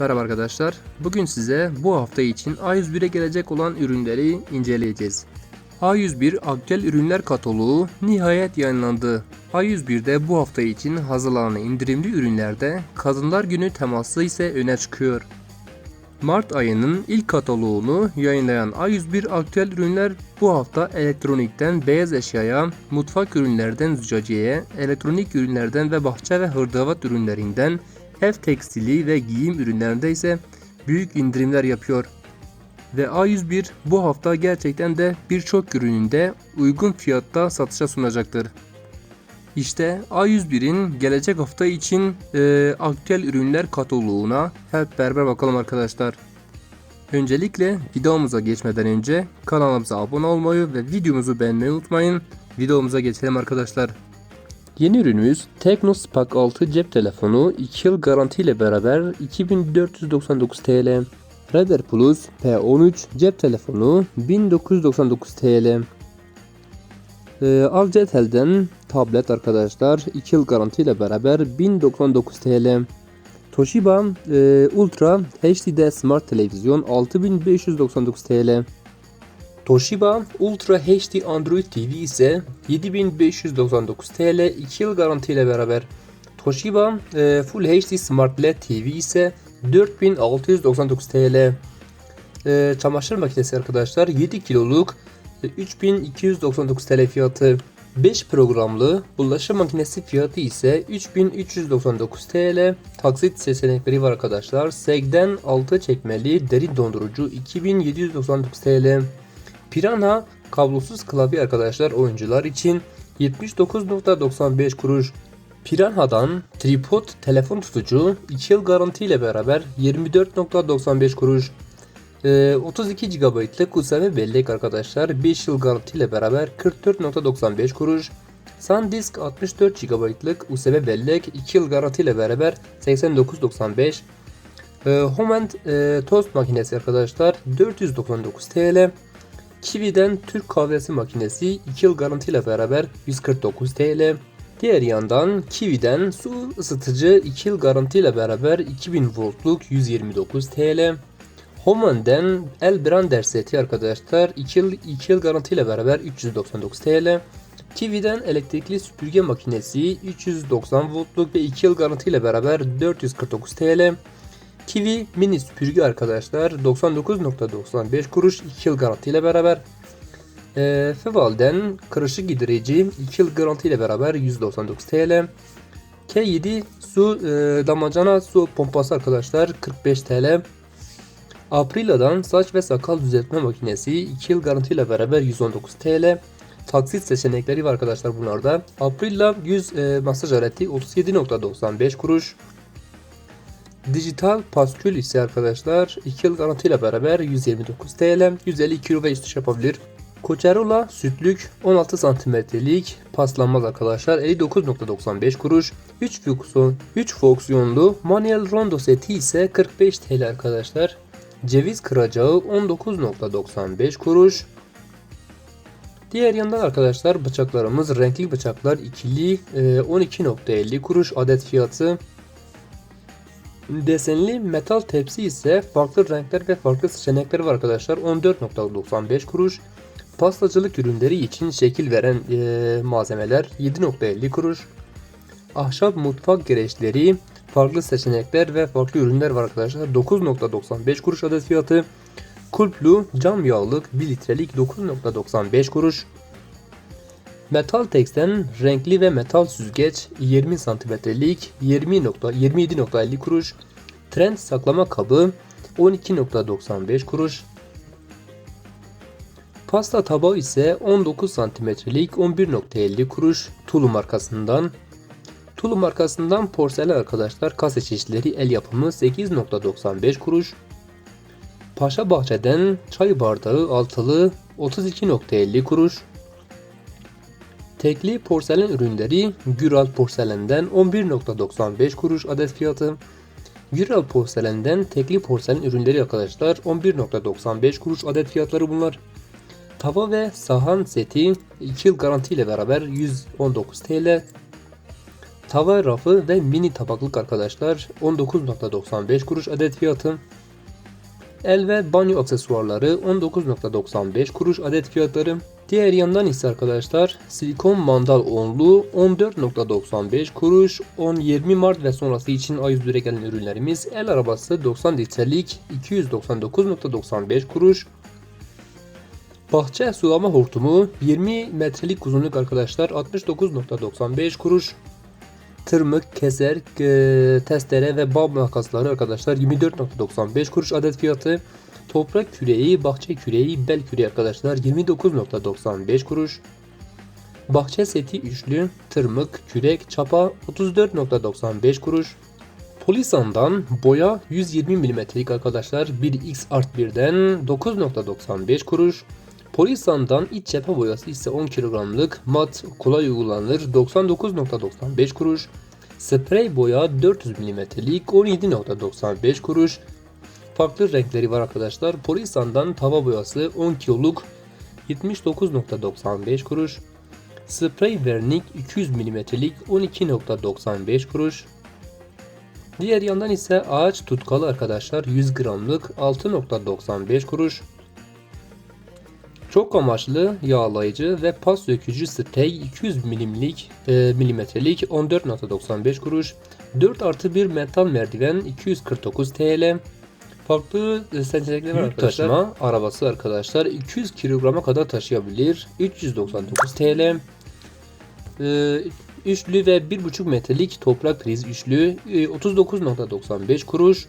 Merhaba arkadaşlar. Bugün size bu hafta için A101'e gelecek olan ürünleri inceleyeceğiz. A101 aktüel ürünler kataloğu nihayet yayınlandı. A101'de bu hafta için hazırlanan indirimli ürünlerde Kadınlar Günü teması ise öne çıkıyor. Mart ayının ilk kataloğunu yayınlayan A101 aktüel ürünler bu hafta elektronikten beyaz eşyaya, mutfak ürünlerden züccaciyeye, elektronik ürünlerden ve bahçe ve hırdavat ürünlerinden ev tekstili ve giyim ürünlerinde ise büyük indirimler yapıyor. Ve A101 bu hafta gerçekten de birçok ürününde uygun fiyatta satışa sunacaktır. İşte A101'in gelecek hafta için e, aktüel ürünler kataloğuna hep beraber bakalım arkadaşlar. Öncelikle videomuza geçmeden önce kanalımıza abone olmayı ve videomuzu beğenmeyi unutmayın. Videomuza geçelim arkadaşlar. Yeni ürünümüz Tecno Spark 6 cep telefonu 2 yıl garanti ile beraber 2499 TL. Radar Plus P13 cep telefonu 1999 TL. Ee, Alcatel'den tablet arkadaşlar 2 yıl garanti ile beraber 1099 TL. Toshiba e, Ultra HDD Smart Televizyon 6599 TL. Toshiba Ultra HD Android TV ise 7599 TL 2 yıl garanti ile beraber. Toshiba e, Full HD Smart LED TV ise 4699 TL. E, çamaşır makinesi arkadaşlar 7 kiloluk e, 3299 TL fiyatı. 5 programlı bulaşık makinesi fiyatı ise 3399 TL. Taksit seçenekleri var arkadaşlar. Seg'den 6 çekmeli derin dondurucu 2799 TL. Piranha kablosuz klavye arkadaşlar oyuncular için 79.95 kuruş. Piranha'dan tripod telefon tutucu 2 yıl garanti ile beraber 24.95 kuruş. Ee, 32 GB'lık USB bellek arkadaşlar 5 yıl garanti ile beraber 44.95 kuruş. SanDisk 64 GB'lık USB bellek 2 yıl garanti ile beraber 89.95 ee, Homend e, tost makinesi arkadaşlar 499 TL. Kiwi'den Türk kahvesi makinesi 2 yıl garanti ile beraber 149 TL. Diğer yandan Kiwi'den su ısıtıcı 2 yıl garanti ile beraber 2000 voltluk 129 TL. Homan'den El Brander seti arkadaşlar 2 yıl, 2 yıl garanti ile beraber 399 TL. Kiwi'den elektrikli süpürge makinesi 390 voltluk ve 2 yıl garanti ile beraber 449 TL. Kiwi mini süpürge arkadaşlar 99.95 kuruş 2 yıl garanti ile beraber. E, Feval'den kırışık giderici 2 yıl garanti ile beraber 199 TL. K7 su e, damacana su pompası arkadaşlar 45 TL. Aprila'dan saç ve sakal düzeltme makinesi 2 yıl garanti ile beraber 119 TL. Taksit seçenekleri var arkadaşlar bunlarda. Aprila 100 e, masaj aleti 37.95 kuruş. Dijital paskül ise arkadaşlar 2 yıl garanti ile beraber 129 TL, 150 kilo ve üstü yapabilir. Koçerola sütlük 16 santimetrelik paslanmaz arkadaşlar 59.95 kuruş. 3 fonksiyon 3 fonksiyonlu manuel rondo seti ise 45 TL arkadaşlar. Ceviz kıracağı 19.95 kuruş. Diğer yandan arkadaşlar bıçaklarımız renkli bıçaklar ikili e, 12.50 kuruş adet fiyatı. Desenli metal tepsi ise farklı renkler ve farklı seçenekler var arkadaşlar. 14.95 kuruş. Pastacılık ürünleri için şekil veren e, malzemeler 7.50 kuruş. Ahşap mutfak gereçleri farklı seçenekler ve farklı ürünler var arkadaşlar. 9.95 kuruş adet fiyatı. Kulplu cam yağlık 1 litrelik 9.95 kuruş. Metal teksten renkli ve metal süzgeç 20 santimetrelik 20.27.50 kuruş. Trend saklama kabı 12.95 kuruş. Pasta tabağı ise 19 santimetrelik 11.50 kuruş Tulu markasından. Tulu markasından porselen arkadaşlar kase çeşitleri el yapımı 8.95 kuruş. Paşa Bahçe'den çay bardağı altılı 32.50 kuruş. Tekli porselen ürünleri Güral porselenden 11.95 kuruş adet fiyatı. Güral porselenden tekli porselen ürünleri arkadaşlar 11.95 kuruş adet fiyatları bunlar. Tava ve sahan seti 2 yıl garanti ile beraber 119 TL. Tava rafı ve mini tabaklık arkadaşlar 19.95 kuruş adet fiyatı. El ve banyo aksesuarları 19.95 kuruş adet fiyatları. Diğer yandan ise arkadaşlar silikon mandal onlu 14.95 kuruş 10-20 Mart ve sonrası için A101'e gelen ürünlerimiz. El arabası 90 litrelik 299.95 kuruş. Bahçe sulama hortumu 20 metrelik uzunluk arkadaşlar 69.95 kuruş Tırmık, keser, e, testere ve bab makasları arkadaşlar 24.95 kuruş adet fiyatı. Toprak küreği, bahçe küreği, bel küreği arkadaşlar 29.95 kuruş. Bahçe seti üçlü, tırmık, kürek, çapa 34.95 kuruş. Polisan'dan boya 120 mm'lik arkadaşlar 1x art 1'den 9.95 kuruş. Polisan'dan iç cephe boyası ise 10 kilogramlık mat kolay uygulanır 99.95 kuruş. Sprey boya 400 mm'lik 17.95 kuruş. Farklı renkleri var arkadaşlar. Polisan'dan tava boyası 10 kiloluk 79.95 kuruş. Sprey vernik 200 mm'lik 12.95 kuruş. Diğer yandan ise ağaç tutkalı arkadaşlar 100 gramlık 6.95 kuruş. Çok amaçlı yağlayıcı ve pas sökücü sprey 200 milimlik, e, milimetrelik 14.95 kuruş. 4 artı 1 metal merdiven 249 TL. Farklı e, seçenekler var arkadaşlar. Taşıma arabası arkadaşlar 200 kilograma kadar taşıyabilir 399 TL. E, üçlü ve 1,5 metrelik toprak priz üçlü e, 39.95 kuruş.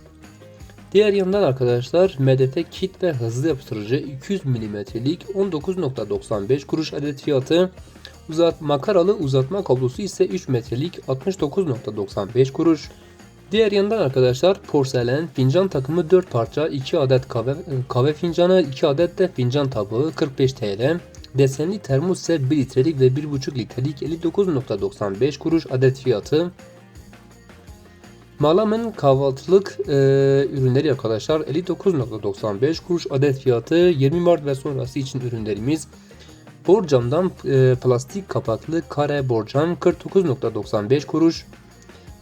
Diğer yandan arkadaşlar MDF kit ve hızlı yapıştırıcı 200 mm'lik 19.95 kuruş adet fiyatı. Uzat makaralı uzatma kablosu ise 3 metrelik 69.95 kuruş. Diğer yandan arkadaşlar porselen fincan takımı 4 parça 2 adet kahve, kahve fincanı 2 adet de fincan tabağı 45 TL. Desenli termos ise 1 litrelik ve 1,5 litrelik 59.95 kuruş adet fiyatı. Malamen kahvaltılık e, ürünleri arkadaşlar. 59.95 kuruş adet fiyatı. 20 Mart ve sonrası için ürünlerimiz. Borcamdan e, plastik kapaklı kare borcam 49.95 kuruş.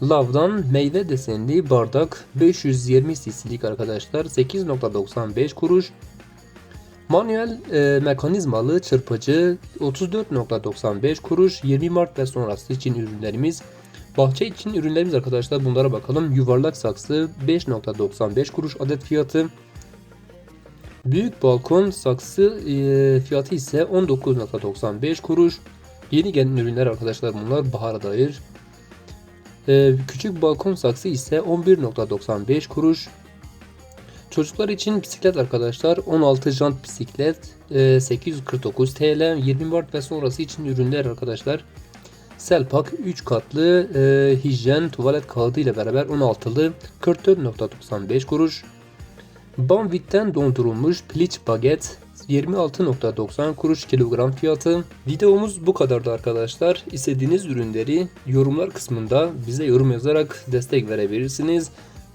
Lav'dan meyve desenli bardak 520 cc'lik arkadaşlar 8.95 kuruş. Manuel e, mekanizmalı çırpıcı 34.95 kuruş. 20 Mart ve sonrası için ürünlerimiz Bahçe için ürünlerimiz arkadaşlar bunlara bakalım. Yuvarlak saksı 5.95 kuruş adet fiyatı. Büyük balkon saksı e, fiyatı ise 19.95 kuruş. Yeni gelen ürünler arkadaşlar bunlar bahara dair. E, küçük balkon saksı ise 11.95 kuruş. Çocuklar için bisiklet arkadaşlar 16 jant bisiklet e, 849 TL 20 Mart ve sonrası için ürünler arkadaşlar. Selpak 3 katlı e, hijyen tuvalet kağıdı ile beraber 16'lı 44.95 kuruş. Banvit'ten dondurulmuş piliç baget 26.90 kuruş kilogram fiyatı. Videomuz bu kadardı arkadaşlar. İstediğiniz ürünleri yorumlar kısmında bize yorum yazarak destek verebilirsiniz.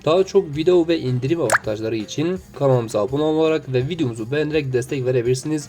Daha çok video ve indirim avantajları için kanalımıza abone olarak ve videomuzu beğenerek destek verebilirsiniz.